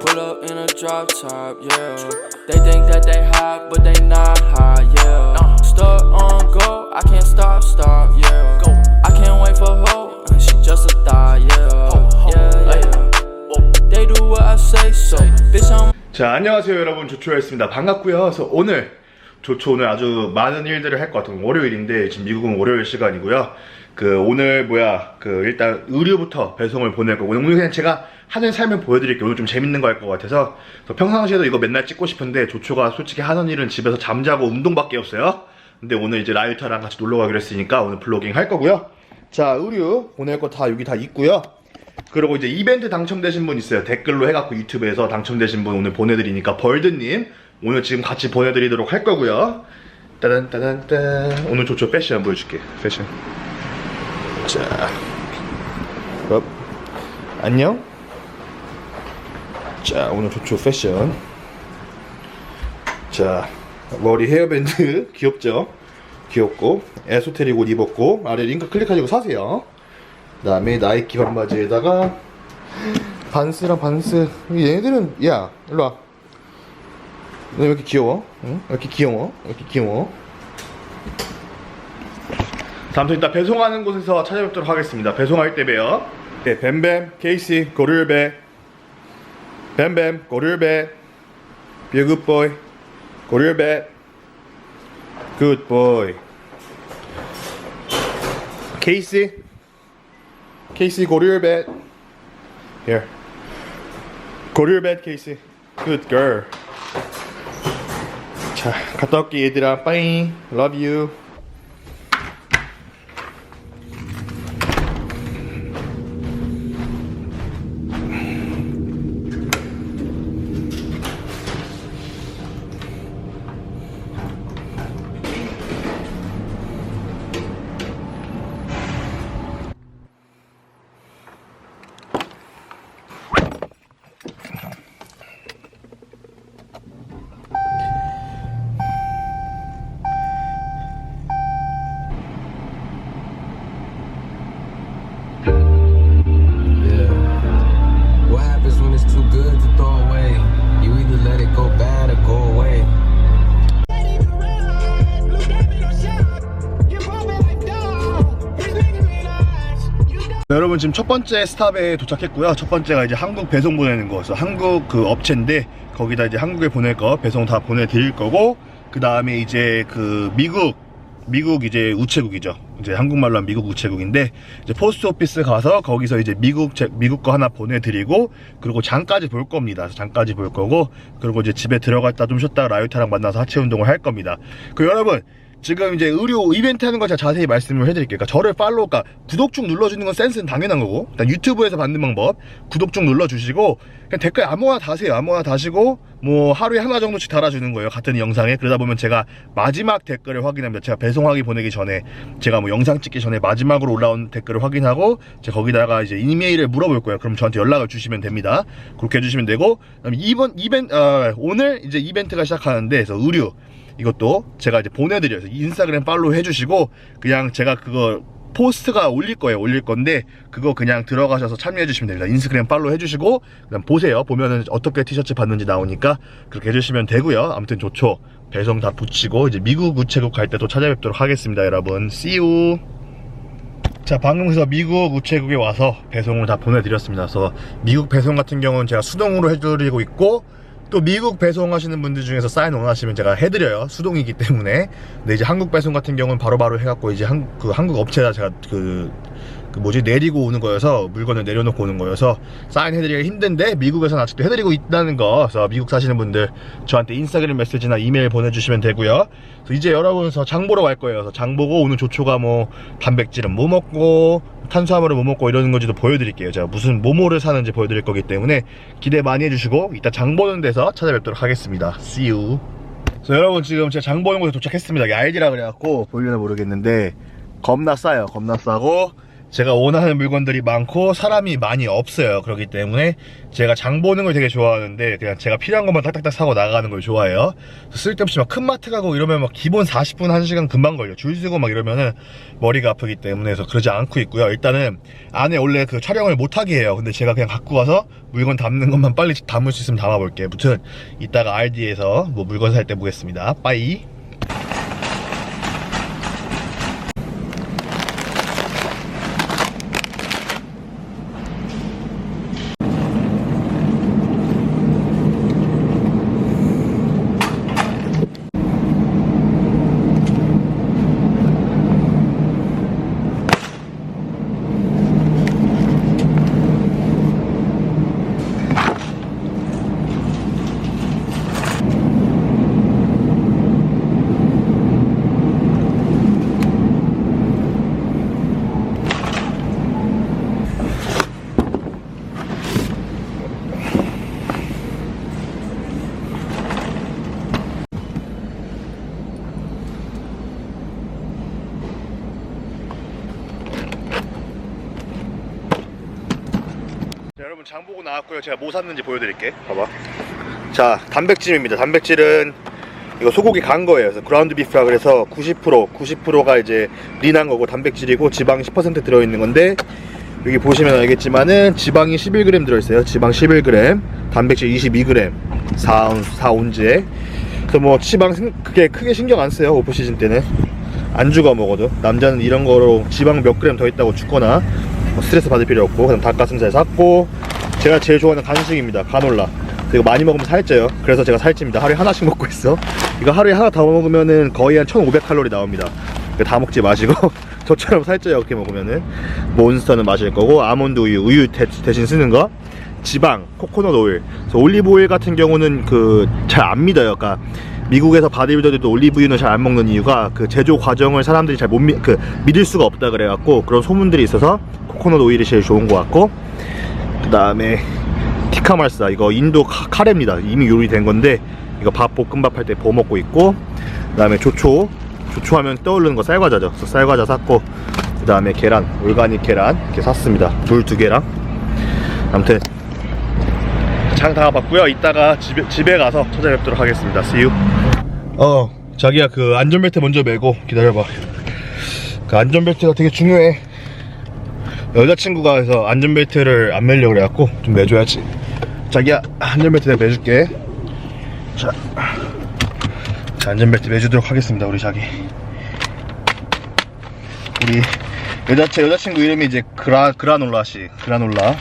Pull up in a drop top, yeah. They think that they hot, but they not hot, yeah. Stuck on go, I can't stop, stop, yeah. Go. I can't wait for her, and she just a thought, yeah. Yeah, yeah. They do what I say, so bitch, I'm 자 안녕하세요 여러분 조초였습니다 반갑고요 그래서 오늘 조초 오늘 아주 많은 일들을 할 것 같은 월요일인데 지금 미국은 월요일 시간이고요 그 오늘 뭐야 그 일단 의류부터 배송을 보낼 거고 오늘 그냥 제가 하는 삶을 보여드릴게요 오늘 좀 재밌는 거 할 것 같아서 평상시에도 이거 맨날 찍고 싶은데 조초가 솔직히 하는 일은 집에서 잠자고 운동밖에 없어요 근데 오늘 이제 라이터랑 같이 놀러 가기로 했으니까 오늘 블로깅 할 거고요 자 의류 보낼 거 다 여기 다 있고요 그리고 이제 이벤트 당첨되신 분 있어요. 댓글로 해갖고 유튜브에서 당첨되신 분 오늘 보내드리니까 벌드님 오늘 지금 같이 보내드리도록 할 거고요. 따단 따단 딴 오늘 조초 패션 보여줄게. 패션. 자, 업. 안녕. 자 오늘 조초 패션. 자 머리 헤어밴드 귀엽죠? 귀엽고 에소테릭 옷 입었고 아래 링크 클릭하시고 사세요. 그다음에 나이키 반바지에다가 반스랑 반스 얘네들은 야 일로 와. 너 왜 이렇게 귀여워? 응? 왜 이렇게 귀여워? 왜 이렇게 귀여워? 다음부터 이따 배송하는 곳에서 찾아뵙도록 하겠습니다. 배송할 때 봬요. 네, 뱀뱀, 케이시, 고릴배, 뱀뱀, boy, 고릴배, good boy. 케이시, 케이시 to your bed, Casey. Good. 자, 갔다 올게 얘들아. 빠이. Love you. 네, 여러분 지금 첫 번째 스탑에 도착했고요. 첫 번째가 이제 한국 배송 보내는 거였어. 한국 그 업체인데 거기다 이제 한국에 보낼 거 배송 다 보내드릴 거고 그 다음에 이제 그 미국 미국 이제 우체국이죠. 이제 한국말로 하면 미국 우체국인데 이제 포스트 오피스 가서 거기서 이제 미국 제- 미국 거 하나 보내드리고 그리고 장까지 볼 겁니다. 장까지 볼 거고 그리고 이제 집에 들어갔다 좀 쉬었다 가 라이터랑 만나서 하체 운동을 할 겁니다. 그 여러분 지금 이제 의료 이벤트 하는 거 제가 자세히 말씀을 해드릴게요. 그러니까 저를 팔로우, 그러니까 구독 쭉 눌러주는 건 센스는 당연한 거고, 일단 유튜브에서 받는 방법, 구독 쭉 눌러주시고, 그냥 댓글 아무거나 다세요. 아무거나 다시고, 뭐 하루에 하나 정도씩 달아주는 거예요. 같은 영상에. 그러다 보면 제가 마지막 댓글을 확인합니다. 제가 배송하기 보내기 전에, 제가 뭐 영상 찍기 전에 마지막으로 올라온 댓글을 확인하고, 제가 거기다가 이제 이메일을 물어볼 거예요. 그럼 저한테 연락을 주시면 됩니다. 그렇게 해주시면 되고, 그다음에 이번 이벤트, 어, 오늘 이제 이벤트가 시작하는데, 그래서 의류, 이것도 제가 이제 보내드려요. 그래서 인스타그램 팔로우 해주시고 그냥 제가 그거 포스트가 올릴 거예요. 올릴 건데 그거 그냥 들어가셔서 참여해 주시면 됩니다. 인스타그램 팔로우 해주시고 그다음 보세요. 보면은 어떻게 티셔츠 받는지 나오니까 그렇게 해주시면 되고요. 아무튼 좋죠. 배송 다 붙이고 이제 미국 우체국 갈 때 또 찾아뵙도록 하겠습니다, 여러분. See you. 자 방금 그래서 미국 우체국에 와서 배송을 다 보내드렸습니다. 그래서 미국 배송 같은 경우는 제가 수동으로 해드리고 있고 또 미국 배송 하시는 분들 중에서 사인 원하시면 제가 해드려요. 수동이기 때문에. 근데 이제 한국 배송 같은 경우는 바로바로 해갖고 이제 한, 그 한국 업체에다 제가 그, 그 뭐지 내리고 오는 거여서 물건을 내려놓고 오는 거여서 사인 해드리기가 힘든데 미국에서는 아직도 해드리고 있다는 거. 그래서 미국 사시는 분들 저한테 인스타그램 메시지나 이메일 보내주시면 되고요. 그래서 이제 여러분서 장 보러 갈 거예요. 그래서 장 보고 오늘 조초가 뭐 단백질은 뭐 먹고 탄수화물을 뭐 먹고 이러는 건지도 보여드릴게요. 제가 무슨 모모를 사는지 보여드릴 거기 때문에 기대 많이 해주시고 이따 장 보는 데서 찾아뵙도록 하겠습니다. See you. 그래서 여러분 지금 제가 장 보는 곳에 도착했습니다. 알지라 그래갖고 보이려나 모르겠는데 겁나 싸요. 겁나 싸고 제가 원하는 물건들이 많고 사람이 많이 없어요. 그렇기 때문에 제가 장 보는 걸 되게 좋아하는데 그냥 제가 필요한 것만 딱딱딱 사고 나가는 걸 좋아해요. 쓸데없이 막 큰 마트 가고 이러면 막 기본 40분 1시간 금방 걸려. 줄 서고 막 이러면은 머리가 아프기 때문에 그래서 그러지 않고 있고요. 일단은 안에 원래 그 촬영을 못 하게 해요. 근데 제가 그냥 갖고 와서 물건 담는 것만 빨리 담을 수 있으면 담아 볼게요. 무튼 이따가 RD에서 뭐 물건 살 때 보겠습니다. 빠이. 여러분 장 보고 나왔고요. 제가 뭐 샀는지 보여드릴게. 봐봐. 자, 단백질입니다. 단백질은 이거 소고기 간 거예요. 그래서 그라운드 비프라 그래서 90% 90%가 이제 린한 거고 단백질이고 지방이 10% 들어있는 건데 여기 보시면 알겠지만은 지방이 11g 들어있어요. 지방 11g, 단백질 22g, 4, 4온즈에. 그래서 뭐 지방 생- 그게 크게 신경 안 써요. 오프 시즌 때는 안 죽어 먹어도 남자는 이런 거로 지방 몇 그램 더 있다고 죽거나 뭐 스트레스 받을 필요 없고 그다음 닭가슴살 샀고 제가 제일 좋아하는 간식입니다. 가놀라. 이거 많이 먹으면 살쪄요. 그래서 제가 살찝니다. 하루에 하나씩 먹고 있어. 이거 하루에 하나 더 먹으면은 거의 한 1500칼로리 나옵니다. 다 먹지 마시고 저처럼 살쪄요. 이렇게 먹으면은. 몬스터는 마실 거고 아몬드 우유 우유 대, 대신 쓰는 거. 지방, 코코넛 오일. 올리브 오일 같은 경우는 그 잘 안 믿어요. 그러니까 미국에서 바디빌더들도 올리브유는 잘 안 먹는 이유가 그 제조 과정을 사람들이 잘 못 믿, 그 믿을 수가 없다 그래갖고 그런 소문들이 있어서 코코넛 오일이 제일 좋은 것 같고 그 다음에 티카말사 이거 인도 카, 카레입니다. 이미 요리된 건데 이거 밥 볶음밥 할때 부어 먹고 있고 그 다음에 조초 조초 하면 떠오르는 거 쌀과자죠. 그래서 쌀과자 샀고 그 다음에 계란 올가닉 계란 이렇게 샀습니다. 물두 개랑 아무튼 장 다 봤고요. 이따가 집에, 집에 가서 찾아뵙도록 하겠습니다. See you. 어, 자기야 그 안전벨트 먼저 매고 기다려봐. 그 안전벨트가 되게 중요해. 여자친구가 해서 안전벨트를 안 매려고 그래갖고 좀 매줘야지. 자기야 안전벨트 내가 매줄게. 자, 자 안전벨트 매주도록 하겠습니다. 우리 자기. 우리 여자친구 이름이 이제 그라 그라놀라 씨, 그라놀라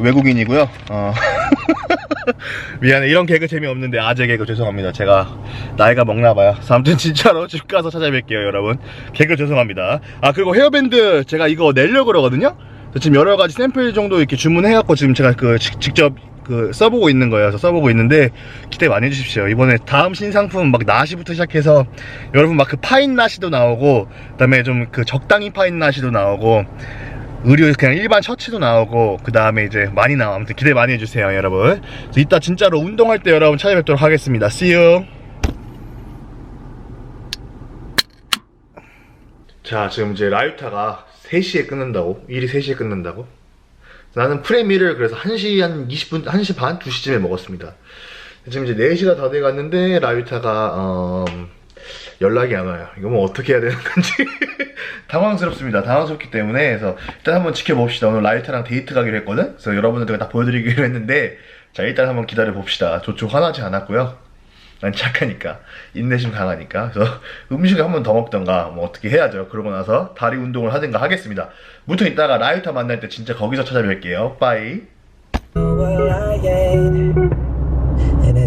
외국인이고요. 어. 미안해 이런 개그 재미없는데 아재 개그 죄송합니다. 제가 나이가 먹나봐요. 아무튼 진짜로 집 가서 찾아뵐게요, 여러분. 개그 죄송합니다. 아 그리고 헤어밴드 제가 이거 내려고 그러거든요. 지금 여러 가지 샘플 정도 이렇게 주문해갖고 지금 제가 그 직- 직접 그 써보고 있는 거예요. 써보고 있는데 기대 많이 해주십시오. 이번에 다음 신상품 막 나시부터 시작해서 여러분 막 그 파인 나시도 나오고 그 다음에 좀 그 적당히 파인 나시도 나오고 의류 그냥 일반 셔츠도 나오고 그 다음에 이제 많이 나와. 아무튼 기대 많이 해주세요 여러분. 이따 진짜로 운동할 때 여러분 찾아뵙도록 하겠습니다. See you. 자 지금 이제 라유타가 3시에 끊는다고? 일이 3시에 끊는다고? 나는 프레미를 그래서 1시 한 20분 1시 반 2시쯤에 먹었습니다. 지금 이제 4시가 다 돼갔는데 라유타가 어, 연락이 안 와요. 이거 뭐 어떻게 해야 되는 건지 당황스럽습니다. 당황스럽기 때문에 그래서 일단 한번 지켜봅시다. 오늘 라이트랑 데이트 가기로 했거든. 그래서 여러분들께 다 보여드리기로 했는데 자 일단 한번 기다려 봅시다. 조금 화나지 않았고요. 난 착하니까 인내심 강하니까 그래서 음식을 한 번 더 먹던가 뭐 어떻게 해야죠. 그러고 나서 다리 운동을 하든가 하겠습니다. 무튼 이따가 라이터 만날 때 진짜 거기서 찾아뵐게요. 빠이.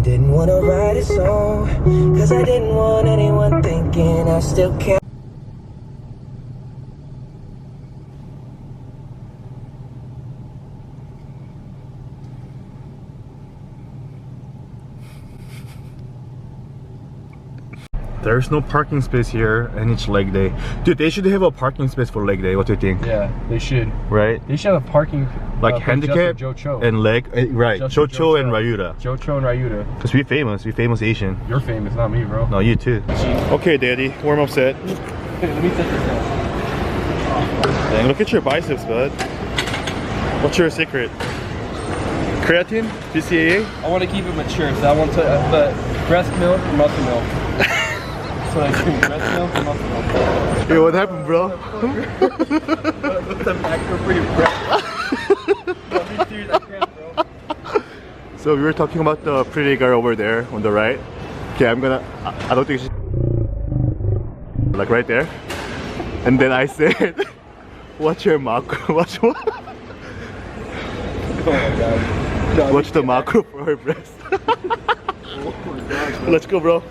Didn't wanna write a song. Cause I didn't want anyone thinking I still care. There's no parking space here, and it's leg day. Dude, they should have a parking space for leg day. What do you think? Yeah, they should. Right? They should have a parking Like uh, handicap just for Joe Cho. and leg, eh, right? Chocho Joe and. Rayuda. Joe Cho and Ryuta. Cause we famous, we famous Asian. You're famous, not me, bro. No, you too. Okay, Daddy, warm up set. Let me set this down. Dang, look at your biceps, bud. What's your secret? Creatine? BCAA? I want to keep it mature, so I want to, uh, but breast milk and muscle milk. What I milk. Yo, what happened, bro? Be serious, I can't, bro. So we were talking about the pretty girl over there on the right. Okay, I'm gonna. I, I don't think she. Like right there. And then I said, "What's your macro? What's what? Oh my god. What's the macro for her breast?" Let's go, bro.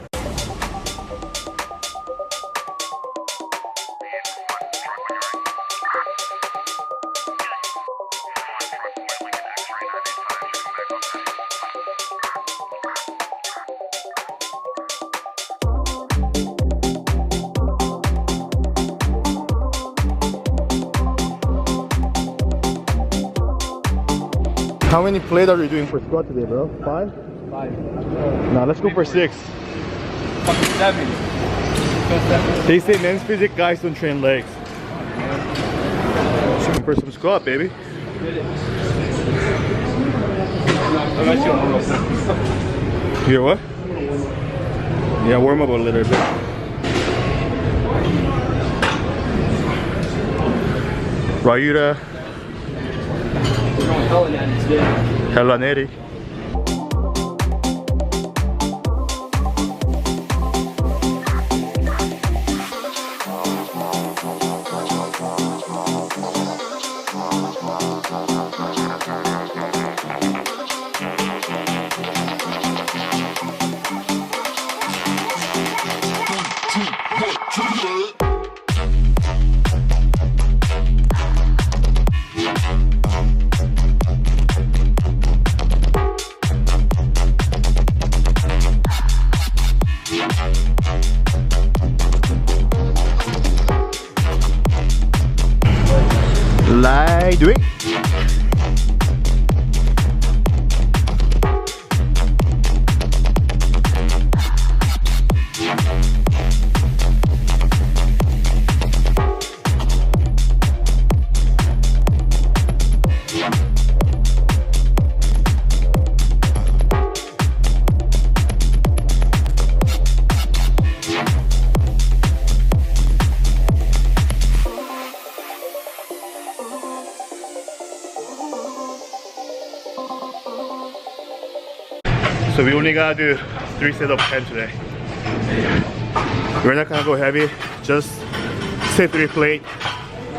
How many plates are you doing for squat today, bro? Five? Five. Nah, let's go for six. Fucking seven. They say men's physique guys don't train legs. For some squat, baby. I'm actually on the You hear what? Yeah, warm up a little bit. Rayuda Hellaneri. Hellaneri. Only gotta do three sets of 10 today. We're not gonna go heavy, just set three plate,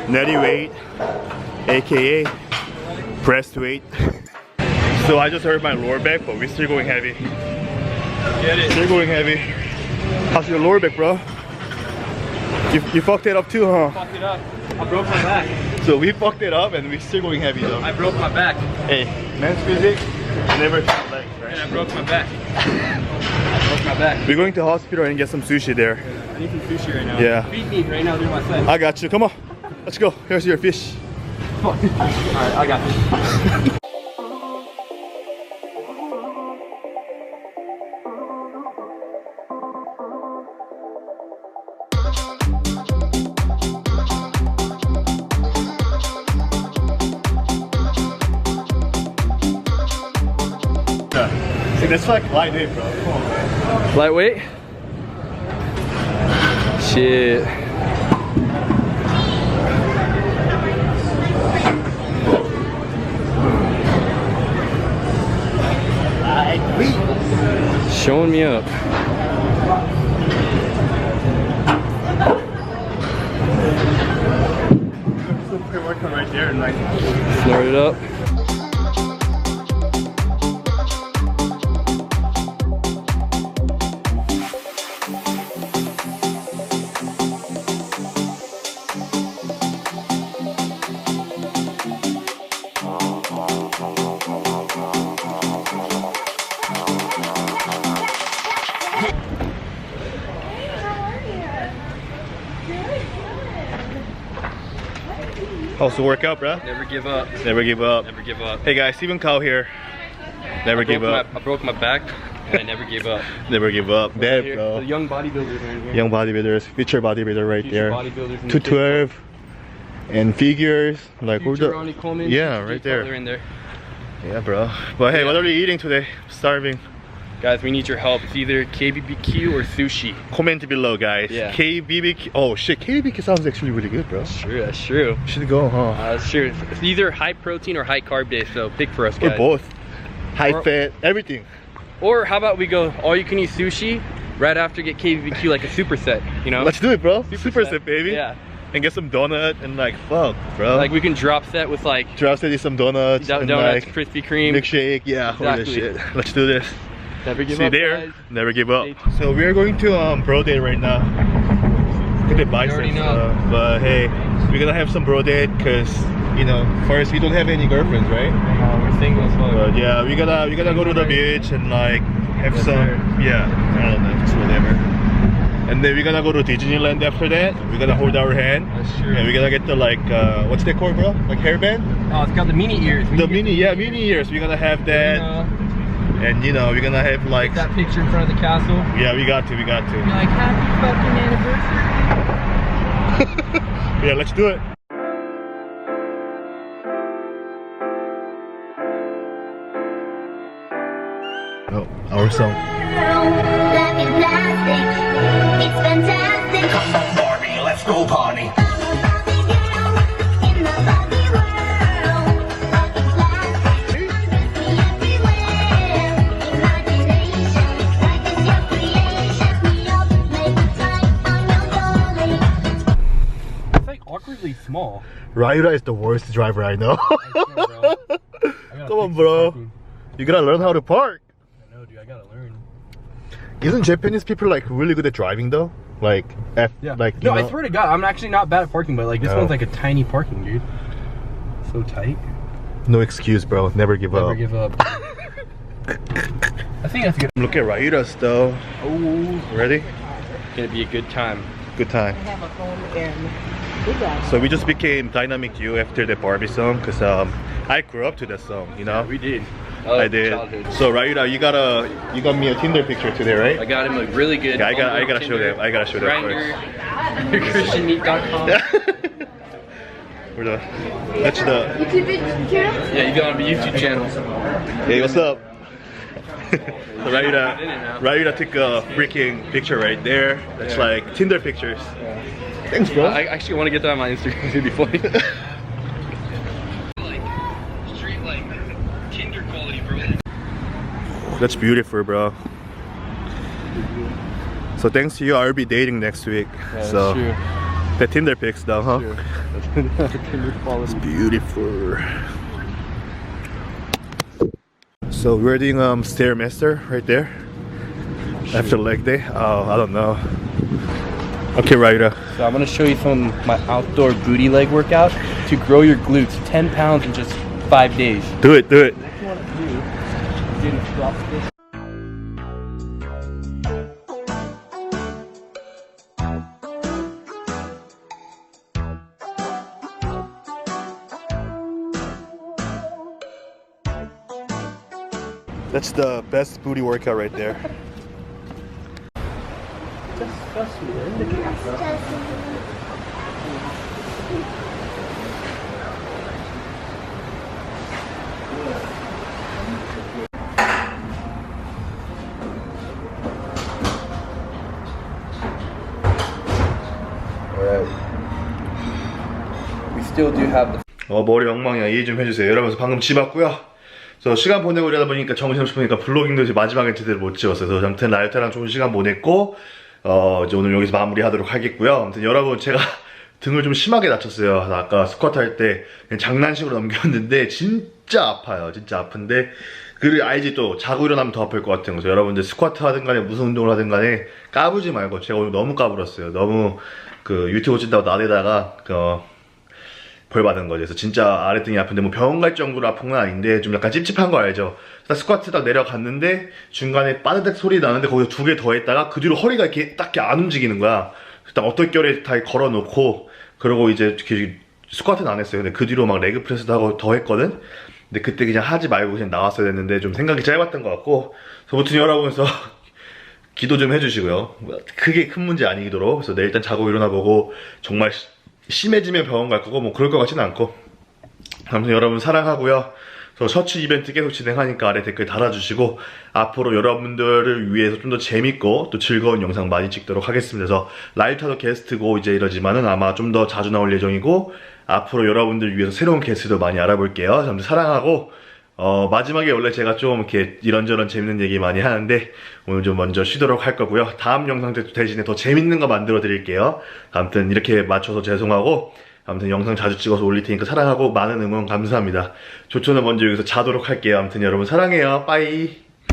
netty weight, aka press weight. So I just hurt my lower back, but we're still going heavy. Get it. Still going heavy. How's your lower back, bro? You, you fucked it up too, huh? Fuck it up. I broke my back. So we fucked it up and we're still going heavy though. I broke my back. Hey, men's physique, never train And right? I broke my back. I broke my back. We're going to hospital and get some sushi there. I need some sushi right now. Yeah. Feed me right now during my set. I got you. Come on. Let's go. Here's your fish. Alright, I got this. That's like light weight, bro. Come on. Lightweight? Shit. Showing me up. Right there and like Snort it up. How's the workout, bro? Never give up. Never give up. Never give up. Hey guys, Stephen Cow here. Never I give up. My, I broke my back and I never gave up. Never give up. Here, bro. The young bodybuilders right here. Young bodybuilders, future bodybuilder right Future there. bodybuilders 212. and figures like Future the Ronnie Coleman. Yeah, right there. In there. yeah, bro. But hey, what are you eating today? Starving. Guys, we need your help. It's either KBBQ or sushi. Comment below, guys. Yeah. KBBQ. Oh shit, KBBQ sounds actually really good, bro. Sure, that's true. Should go, huh? Uh, that's true. It's either high protein or high carb day, so pick for us, guys. Or both. High Or- fat, everything. Or how about we go all you can eat sushi right after get KBBQ like a superset, you know? Let's do it, bro. Super, Superset. set, baby. Yeah. And get some donut and like fuck, bro. Like we can drop set with like Drop steady some donuts do- and donuts, like Krispy Kreme. milkshake. Yeah, holy shit. Let's do this. Never give See you up, there. guys. Never give up. So we are going to um bro date right now. Look at the biceps. already know. uh, but hey, we're gonna have some bro date because you know first we don't have any girlfriends, right? Uh, we're single as fuck. But yeah, we gotta we gotta go to the beach and like have Yes, some sir. yeah, I don't know, just whatever. And then we're gonna go to Disneyland after that. We're gonna hold our hand. That's true. And we're gonna get the like uh what's that called, bro? Like hairband? Oh, it's got the mini ears. We The can mini, yeah, mini ears. We're gonna have get, that, uh, and you know we're gonna have like that picture in front of the castle. yeah, we got to, we got to. You're like, happy fucking anniversary. Yeah, let's do it. Oh, our song. Life it's fantastic. Come on, Barbie, let's go party. Small. Ryura is the worst driver I know. Come on, bro. You gotta learn how to park. I know, dude. I gotta learn. Isn't Japanese people like really good at driving though? Like, F, like you no, I know- swear to God, I'm actually not bad at parking, but like this Oh. one's like a tiny parking, dude. So tight. no excuse, bro. Never give Never up. Never give up. I think that's good. Look at Ryura's though. Oh, Ready? gonna be a good time. Good time. have a home in So we just became Dynamic Duo after the Barbie song because um, I grew up to that song, you know. We did. I did. So Ryura, you got a you got me a Tinder picture today, right? I got him a really good. Yeah, I got- I gotta show Tinder, them. I gotta show them Grindr, ChristianMeat.com. We're the, that's the. Yeah, you got him a YouTube channel. Hey, what's up? so In it now. Took a freaking picture right there. That's Yeah. like Tinder pictures. Thanks, bro. I actually want to get that on my Instagram. It'd be funny. like street like Tinder quality, bro. That's beautiful, bro. So thanks to you, I'll be dating next week. so the Tinder pics, though, huh? Tinder quality. Beautiful. So we're doing um stairmaster right there. After leg day. Oh, I don't know. Okay, Ryder. So I'm gonna show you some of my outdoor booty leg workout to grow your glutes 10 pounds in just five days. Do it, do it. That's the best booty workout right there. We still do have the 어 머리 엉망이야. 이해 좀 해주세요. 여러분 방금 집 왔고요. 저 시간 보내고 이러다 보니까 정신없이 보니까 블로깅도 이제 마지막에 제대로 못 찍었어요. 그래서 아무튼 라이트랑 좋은 시간 보냈고 어 이제 오늘 여기서 마무리하도록 하겠고요. 아무튼 여러분 제가 등을 좀 심하게 다쳤어요. 아까 스쿼트 할 때 장난식으로 넘겼는데 진짜 아파요. 진짜 아픈데 그를 알지 또 자고 일어나면 더 아플 것 같아요. 그래서 여러분들 스쿼트 하든 간에 무슨 운동을 하든 간에 까부지 말고 제가 오늘 너무 까불었어요. 너무 그 유튜브 찍다고 나대다가 그 벌 받은 거죠. 그래서 진짜 아래등이 아픈데 뭐 병원 갈 정도로 아픈 건 아닌데 좀 약간 찝찝한 거 알죠? 딱 스쿼트 딱 내려갔는데 중간에 빠드득 소리 나는데 거기서 두 개 더 했다가 그 뒤로 허리가 이렇게 딱히 안 움직이는 거야. 딱 어떨결에 다 걸어 놓고 그러고 이제 스쿼트는 안 했어요. 근데 그 뒤로 막 레그 프레스도 하고 더 했거든. 근데 그때 그냥 하지 말고 그냥 나왔어야 됐는데 좀 생각이 짧았던 것 같고. 그래서 무튼 여러분서 기도 좀 해주시고요. 그게 큰 문제 아니도록. 그래서 내일 일단 자고 일어나 보고 정말 심해지면 병원 갈 거고 뭐 그럴 것 같지는 않고 아무튼 여러분 사랑하고요. 저 셔츠 이벤트 계속 진행하니까 아래 댓글 달아주시고 앞으로 여러분들을 위해서 좀 더 재밌고 또 즐거운 영상 많이 찍도록 하겠습니다. 그래서 라이터도 게스트고 이제 이러지만은 아마 좀 더 자주 나올 예정이고 앞으로 여러분들 위해서 새로운 게스트도 많이 알아볼게요. 아무튼 사랑하고 어, 마지막에 원래 제가 좀 이렇게 이런저런 재밌는 얘기 많이 하는데 오늘 좀 먼저 쉬도록 할 거고요. 다음 영상 대- 대신에 더 재밌는 거 만들어 드릴게요. 아무튼 이렇게 맞춰서 죄송하고 아무튼 영상 자주 찍어서 올릴 테니까 사랑하고 많은 응원 감사합니다. 조초는 먼저 여기서 자도록 할게요. 아무튼 여러분 사랑해요. 빠이.